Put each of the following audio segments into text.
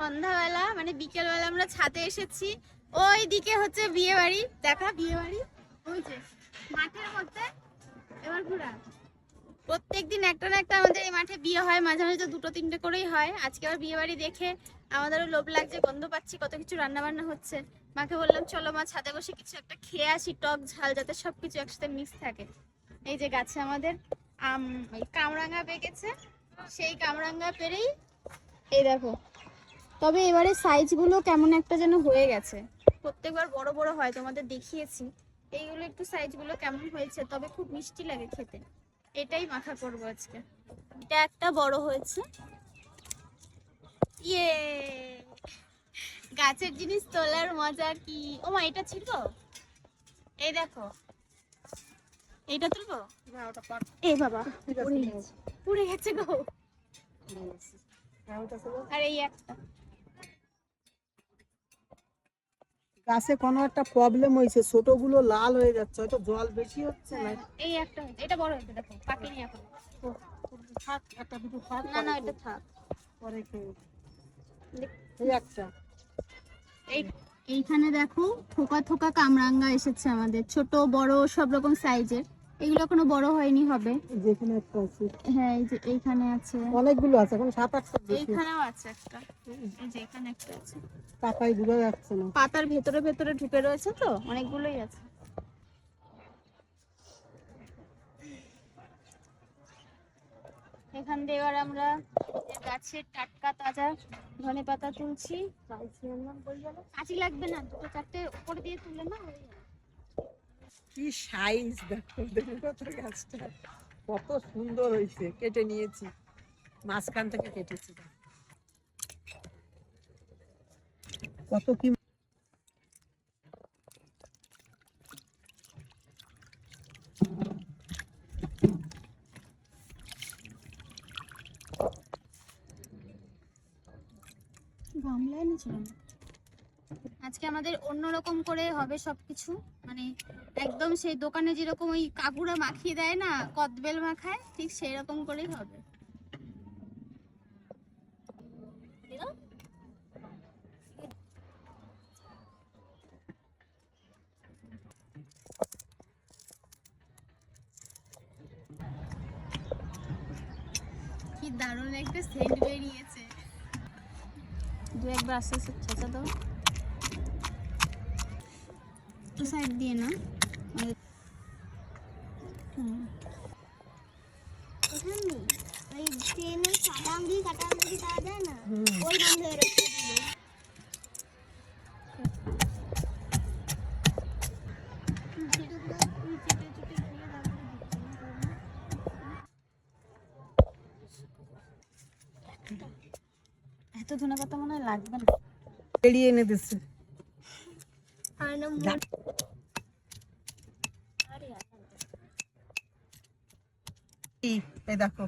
সন্ধ্যাবেলা মানে বিকেলবেলা আমরা ছাদে এসেছি। ওই দিকে হচ্ছে বিয়ে বাড়ি দেখা বিয়ে বাড়ি যে, মাঠের মধ্যে। এবার ঘুরা। প্রত্যেকদিন একটা না একটা আমাদের এই মাঠে বিয়ে হয়, মাঝে মাঝে তো দুটো, তিনটে করেই হয়। আজকে আবার বিয়ে বাড়ি দেখে আমাদেরও লোভ লাগছে, গন্ধ পাচ্ছি, কত কিছু রান্না বান্না হচ্ছে। মাকে বললাম, চলো মা, ছাদে বসে কিছু একটা খেয়ে আসি, টক, ঝাল, যাতে সব কিছু একসাথে মিক্স থাকে। এই যে গাছে আমাদের আম কামরাঙ্গা পেকেছে সেই কামরাঙ্গা পেরেই এই দেখো তবে এবারে সাইজগুলো কেমন একটা যেন হয়ে গেছে। প্রত্যেকবার বড় বড় হয় তোমাদের দেখিয়েছি। এইগুলো একটু সাইজগুলো কেমন হয়েছে তবে খুব মিষ্টি লাগে খেতে। এটাই মাখা করব আজকে। এটা একটা বড় হয়েছে। ইয়ে! গাছের জিনিস তোলার মজা কি? ও মা এটা ছিল এই দেখো। এইটা তুলবো? এ বাবা পুড়ে গেছে। পুড়ে গেছে গো। আর এই একটা। গাছে কোনো একটা প্রবলেম হয়েছে ছোটগুলো লাল হয়ে যাচ্ছে হয়তো জল বেশি হচ্ছে না? এই একটা। এটা বড় হয়েছে দেখো পাকেনি এখন। থাক একটা দুটো থাক না না এটা থাক। পরে খেয়ে এই একটা। এই এইখানে দেখো থোকা থোকা কামরাঙ্গা এসেছে আমাদের ছোট বড় সব রকম সাইজের এগুলো এখনও বড় হয়নি হবে। যেখানে একটা আছে। হ্যাঁ এই যে এইখানে আছে। অনেকগুলো আছে এখন সাত আটটা এইখানেও আছে একটা। এই যে এখানে একটা আছে। পাতায় বোঝা যাচ্ছে না। পাতার ভেতরে ভেতরে ঢুকে রয়েছে তো? অনেকগুলোই আছে। এখান দিয়ে এবার আমরা গাছের টাটকা তাজা ধনে পাতা তুলছি কাঁচি লাগবে না দুটো চারটে উপরে দিয়ে তুলে না। কি সাইজ দেখো কত গাছটা। কত সুন্দর হয়েছে, কেটে নিয়েছি। মাঝখান থেকে কেটেছি। কত কি গামলা এনেছিলাম। আজকে আমাদের অন্যরকম করে হবে সবকিছু। মানে একদম সেই দোকানে যেরকম ওই কাকুরা মাখিয়ে দেয় না, কদবেল মাখায়, ঠিক সেই রকম করেই হবে। কি দারুণ একটা সেন্ট বেরিয়েছে। দু একবার আস্তে আস্তে ছেঁচা দাও। একটু সাইড দিয়ে না ওই ট্রেনের সাদা আঙ্গুলি কাটা আঙ্গুলি পাওয়া যায় না ওই বন্ধ হয়ে রয়েছে এত ধনে পাতা মনে হয় লাগবে না। বেরিয়ে এনে দিচ্ছে। আর না এই দেখো।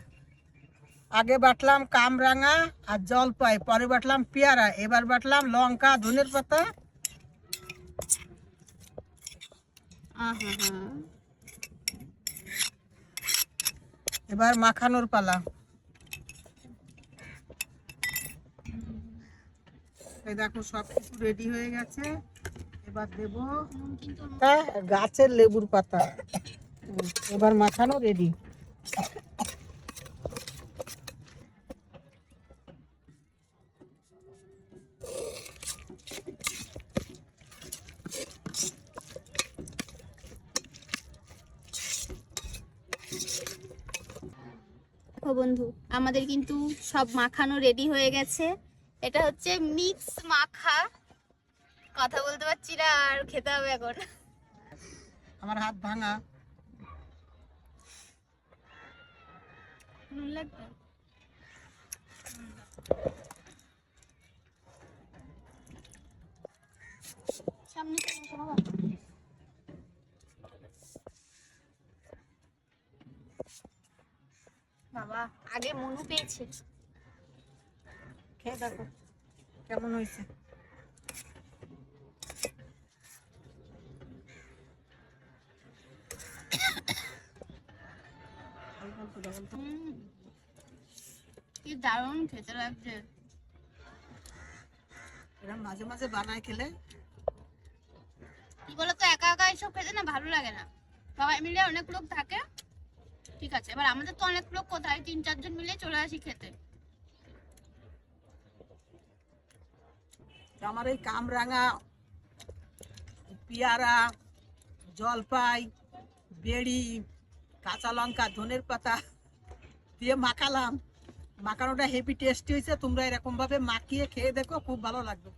আগে বাটলাম কামরাঙা আর জলপাই পরে বাটলাম পেয়ারা এবার বাটলাম লঙ্কা ধনের পাতা। এবার মাখানোর পালা। এই দেখো সব কিছু রেডি হয়ে গেছে। এবার দেব গাছের লেবুর পাতা। এবার মাখানো রেডি বন্ধু, আমাদের কিন্তু সব মাখানো রেডি হয়ে গেছে। এটা হচ্ছে মিক্স মাখা। কথা বলতে পারছি না আর খেতে হবে এখন। আমার হাত ভাঙা। নুন লাগবে সামনে। বাবা আগে মনু পেয়েছে। খেয়ে দেখো? কেমন হয়েছে? কি দারুণ খেতে লাগছে। এরকম মাঝে মাঝে বানায় খেলে। কি বলতো একা একা এসব খেতে না ভালো লাগে না। সবাই মিলে অনেক লোক থাকে। ঠিক আছে এবার আমাদের তো অনেক লোক কোথায়? তিন চারজন মিলে চলে আসি খেতে। আমার এই কামরাঙা পেয়ারা জলপাই বেড়ি কাঁচা লঙ্কা, ধনের পাতা দিয়ে মাখালাম। মাখানোটা হেভি টেস্টি হয়েছে, তোমরা এরকমভাবে মাখিয়ে খেয়ে দেখো, খুব ভালো লাগবে।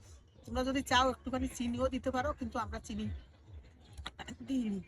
তোমরা যদি চাও একটুখানি চিনিও দিতে পারো, কিন্তু আমরা চিনি দিইনি।